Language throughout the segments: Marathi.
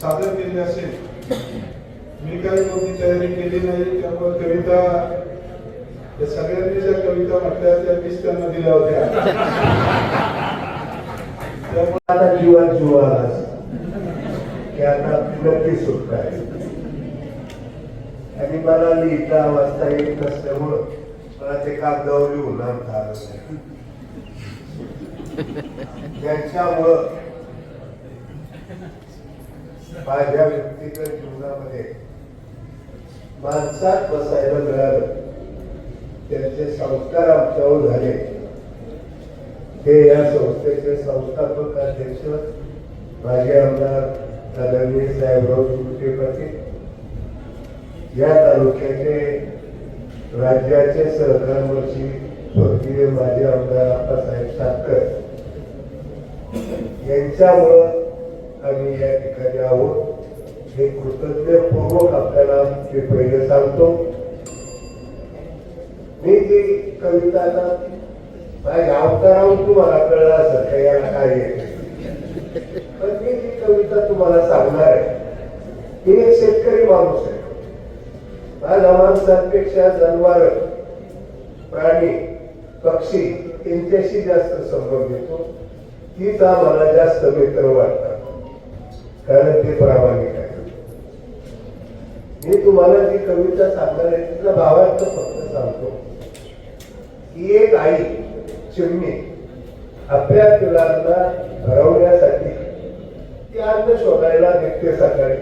सादर केले असेल. मी काही कोणती तयारी केली नाही त्यामुळे कविता सगळ्यांनी ज्या कविता म्हटल्या त्या मीच त्यांना दिल्या होत्या. आता जीवा की आता आहे. आणि मला लिहिता वाचता येत नसल्यामुळं मला ते काम लिहून आणता आलं माझ्या व्यक्तिगत जीवनामध्ये. माणसात बसायला मिळालं. त्यांचे संस्कार आमच्यावर झाले. हे या संस्थेचे संस्थापक अध्यक्ष माझे आमदार आदरणीय साहेबराव सुरते पाटील. या तालुक्याचे राज्याचे सहकारमंत्री स्वर्गीय माजी आमदार आप्पासाहेब सातकर. यांच्यामुळं आम्ही या ठिकाणी आहोत. हे कृतज्ञपूर्वक आपल्याला मी पहिले सांगतो. मी जी कविता आता माझ्या अवताराहून तुम्हाला कळलं असं काही याला काय पण मी जी कविता तुम्हाला सांगणार आहे ही एक शेतकरी माणूस आहे. माझ्या माणसांपेक्षा जनावर प्राणी पक्षी यांच्याशी जास्त संबंध येतो. तीच आम्हाला जास्त मित्र वाटतात. कारण ते प्रामाणिक आहे मी तुम्हाला जी कविता सांगणार आहे तिचा भावार्थ फक्त सांगतो. की एक आई चिमणी आपल्या पिलांना भरवण्यासाठी ती अन्न शोधायला निघते सकाळी.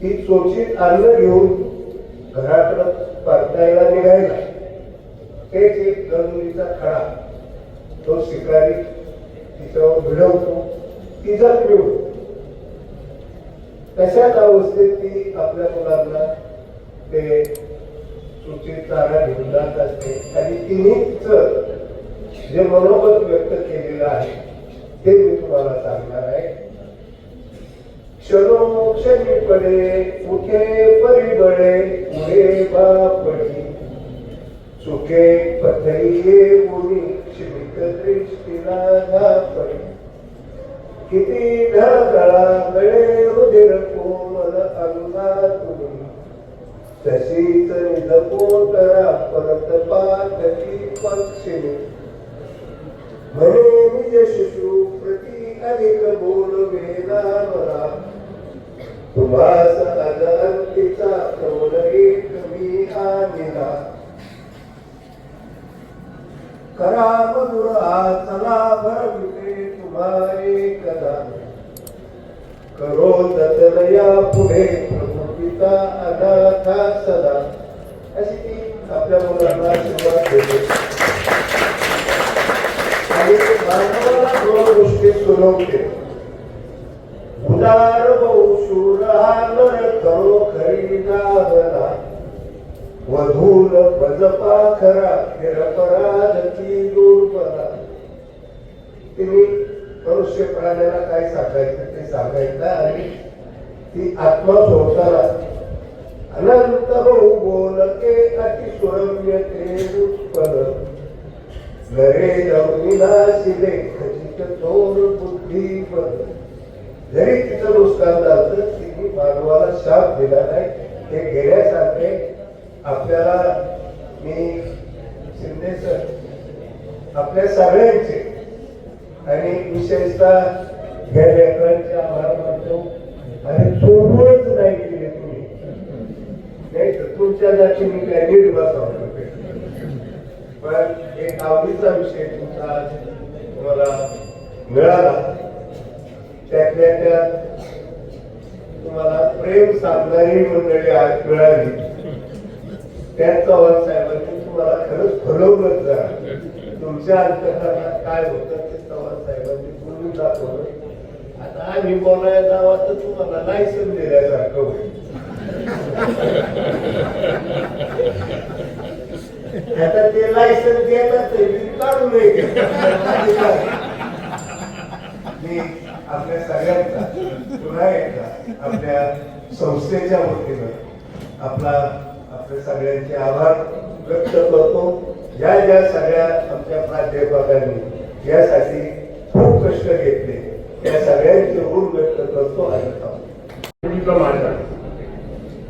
ती चोचीत अन्न घेऊन घराकडं परतायला निघायला. तेच एक गंगुलीचा खडा. तो शिकारी तिच्यावर भिडवतो. तिचा मिळवतो तशाच अवस्थेत ती आपल्या मुलांना ते सुचित चारा घेऊन जात असते. आणि तिनेच जे मनोगत व्यक्त केलेलं आहे ते मी तुम्हाला सांगणार आहे. क्षणोक्षणी पडे उठे परिबळे पुढे बापडी सुखे पथईये मुनी शिमिक दृष्टीला धापडी किती ढळगळा गळे रुधिर कोमल अंगा तुम्ही तशीच निजपोतरा परत पातकी पक्षिणी म्हणे निज शिशु प्रती अधिक बोल वेदा मला. तुम्हास अनंतीचा कौल एक मी आनिला करा मधुर चला भरविते तुम्हारे करो दतलया पुढे प्रभुपिता अनाथा सदा. अशी ती आपल्या मुलांना सुरुवात देते. आणि बांधवाला दोन गोष्टी सुनवते उदार बहुशूर हा नर करो खरी नावला. वधूल भजपा खरा निरपराध की दुर्बला. तिने मनुष्य प्राण्याला काय सांगायचं ते सांगायचं आणि ती आत्मा सोडताना अनंत हो बोल के अति सुरम्य ते उत्पल नरे विनाशिले खचित चोर बुद्धी पद जरी तिचं नुकसान झालं तिने मानवाला शाप दिला नाही. ते घेण्यासारखे आपल्याला मी शिंदे सर आपल्या सगळ्यांचे आणि विशेषतः या लेकरांचे आभार मानतो आणि सोडूनच नाही केले तुम्ही. नाही तर तुमच्या जाती मी काय निर्वास पण एक आवडीचा विषय तुमचा आज तुम्हाला मिळाला. त्यातल्या त्यात तुम्हाला प्रेम सांगणारी मंडळी आज मिळाली. त्या चव्हाण साहेबांनी तुम्हाला खरंच फलवलंच जा तुमच्या अंतकरणात काय होतं ते चव्हाण साहेबांनी बोलून दाखवलं. आता आम्ही बोलायला जावा तर तुम्हाला लायसन दिल्यासारखं होईल. आता ते लायसन देतात मी काढू नये मी आपल्या सगळ्यांचा पुन्हा एकदा आपल्या संस्थेच्या वतीनं आपला आपल्या सगळ्यांचे आभार व्यक्त करतो. ज्या ज्या सगळ्या आमच्या प्राध्यापकांनी यासाठी खूप कष्ट घेतले त्या सगळ्यांचे ऋण व्यक्त करतो आणि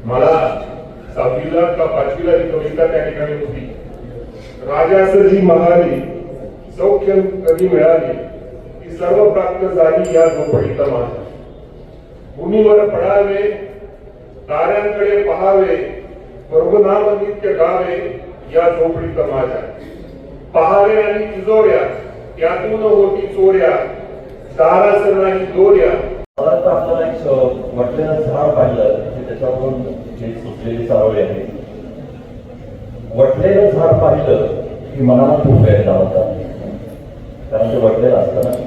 मला सहावीला का पाचवीला जी कविता त्या ठिकाणी होती राजास जी महाली सौख्य कधी मिळाली ती सर्व प्राप्त झाली या झोपडीचा माझा भूमीवर पडावे ताऱ्यांकडे पहावे प्रभुनाम नित्य गावे या झोपडीत माझ्या पहावे आणि तिजोऱ्या त्यातून होती चोऱ्या दारास नाही दोऱ्या. परत आपल्याला एक म्हटलेलं झाड पाहिलं की त्याच्यावरून जे सुटलेली चारोळी आहे वटलेलं झाड पाहिलं की मनाला खूप वेळ होता. कारण ते वटलेलं असतं ना.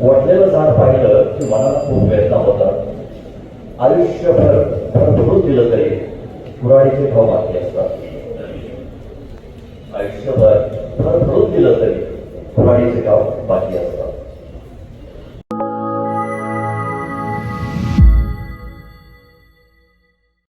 वटलेलं झाड पाहिलं की मनाला खूप वेदना होतात आयुष्यभर भरभरून दिलं तरी कुराडीचे भाव बाकी आयुष्यभर तुम्हाला भरभरून दिलं तरी. कुऱ्हाडीचे गाव बाकी असतात